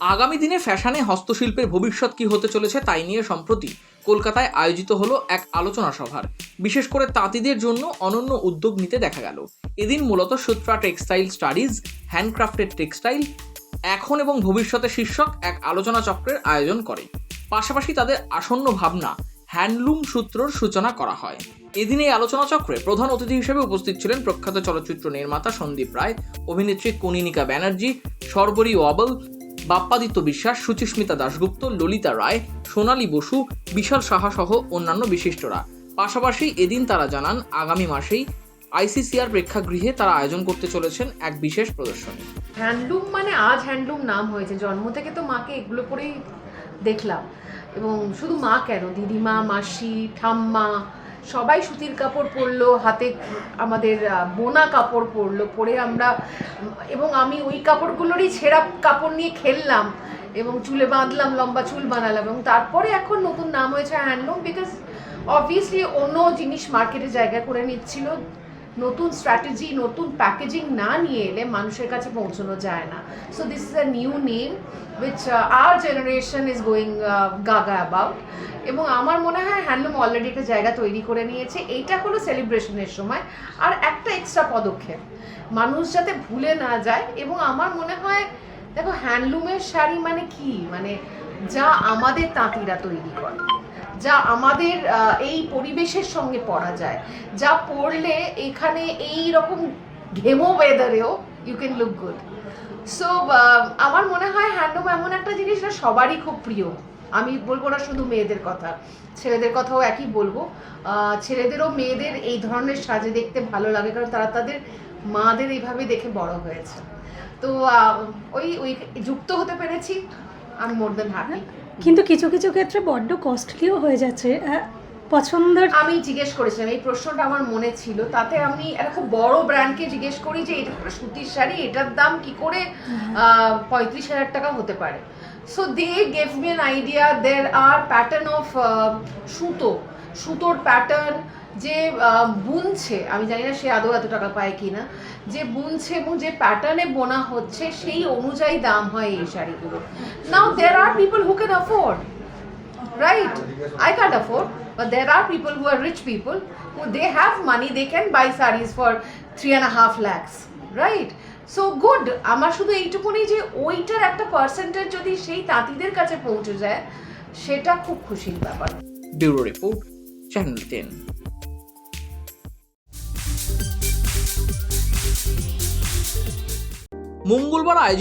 আগামী দিনে ফ্যাশনে হস্তশিল্পের ভবিষ্যৎ কি হতে চলেছে তাই নিয়ে সম্প্রতি কলকাতায় আয়োজিত হলো এক আলোচনা সভার। বিশেষ করে তাঁতিদের জন্য অনন্য উদ্যোগ নিতে দেখা গেল। এদিন মূলত Sutra textile studies, handcrafted textile, এখন এবং ভবিষ্যতে শীর্ষক এক আলোচনা চক্রের আয়োজন করে। পাশাপাশি তাদের আসন্ন ভাবনা, হ্যান্ডলুম সূত্রর সূচনা করা হয়। এদিন এই আলোচনা চক্রে প্রধান অতিথি হিসেবে উপস্থিত ছিলেন প্রখ্যাত চলচ্চিত্র নির্মাতা সন্দীপ রায়, অভিনেত্রী কনিনিকা ব্যানার্জি, সর্বরী ওয়াবল বাপ্পাদিত্য বিশ্বাস, সুচিস্মিতা দাশগুপ্ত, ললিতা রায়, সোনালী বসু, বিশাল সাহা সহ অন্যান্য বিশিষ্টরা। পাশাপাশি এদিন তারা জানান, আগামী মাসেই আইসিসিআর প্রেক্ষাগৃহে তারা আয়োজন করতে চলেছেন এক বিশেষ প্রদর্শনী। হ্যান্ডলুম মানে আজ হ্যান্ডলুম নাম হয়েছে। জন্ম থেকে তো মাকে এগুলো পরেই দেখলাম। এবং শুধু মা কেন? দিদিমা, মাসি, ঠাম্মা সবাই সুতির কাপড় পরলো, হাতে আমাদের বোনা কাপড় পরলো, পরে আমরা, এবং আমি ওই কাপড়গুলোরই ছেঁড়া কাপড় নিয়ে খেললাম এবং চুলে বাঁধলাম, লম্বা চুল বানালাম এবং তারপরে এখন নতুন নাম হয়েছে হ্যান্ডলুম বিকজ অবভিয়াসলি অন্য জিনিস মার্কেটে জায়গা করে নিচ্ছিল। নতুন স্ট্র্যাটেজি নতুন প্যাকেজিং না নিয়ে এলে মানুষের কাছে পৌঁছানো যায় না। So this is a new name which our generation is going gaga about এবং আমার মনে হয় হ্যান্ডলুম অলরেডি একটা জায়গা তৈরি করে নিয়েছে। এইটা হলো সেলিব্রেশনের সময়। আর একটা এক্সট্রা পদক্ষেপ, মানুষ যাতে ভুলে না যায়। এবং আমার মনে হয়, দেখো হ্যান্ডলুমের শাড়ি মানে কি? মানে যা আমাদের তাঁতিরা তৈরি করে। যা আমাদের এই পরিবেশের সঙ্গে পড়া যায় যা পড়লে এখানে এই রকম ঘেমো ওয়েদারেও you can look good so আমার মনে হয় হ্যান্ডলুম এমন একটা জিনিস না সবারই খুব প্রিয়। আমি বলব না শুধু মেয়েদের কথা, ছেলেদের কথাও একই বলব। ছেলেদেরও মেয়েদের এই ধরনের সাজে দেখতে ভালো লাগে কারণ তারা তাদের মাদের এইভাবে দেখে বড় হয়েছে। তো ওই ওই যুক্ত হতে পেরেছি। আমি মোর দেন হ্যাপি কিন্তু কিছু কিছু ক্ষেত্রে বড্ড কস্টলিও হয়ে যাচ্ছে পছন্দের আমি জিজ্ঞেস করেছিলাম এই প্রশ্নটা আমার মনে ছিল তাতে আমি একটা খুব বড় ব্র্যান্ডকে জিজ্ঞেস করি যে এটা একটা সুতির শাড়ি এটার দাম কি করে পঁয়ত্রিশ হাজার টাকা হতে পারে। So they gave me an idea there are pattern of সুতো সুতোর প্যাটার্ন যে বুনছে, আমি জানি না সে আদৌ এত টাকা পায় কিনা, যে বুনছে এবং যে প্যাটার্নে বোনা হচ্ছে, সেই অনুযায়ী দাম হয় এই শাড়িগুলো। Now there are people who can afford right? I can't afford, but there are people who are rich people who they have money can buy sarees for three and a half lakhs, right? So good আমার শুধু এইটুকুনি যে, ওইটার একটা percentage যদি সেই তাঁতিদের কাছে পৌঁছে যায়, সেটা খুব খুশির ব্যাপার। ব্যুরো রিপোর্ট, চ্যানেল টেন মঙ্গলবার আয়োজিত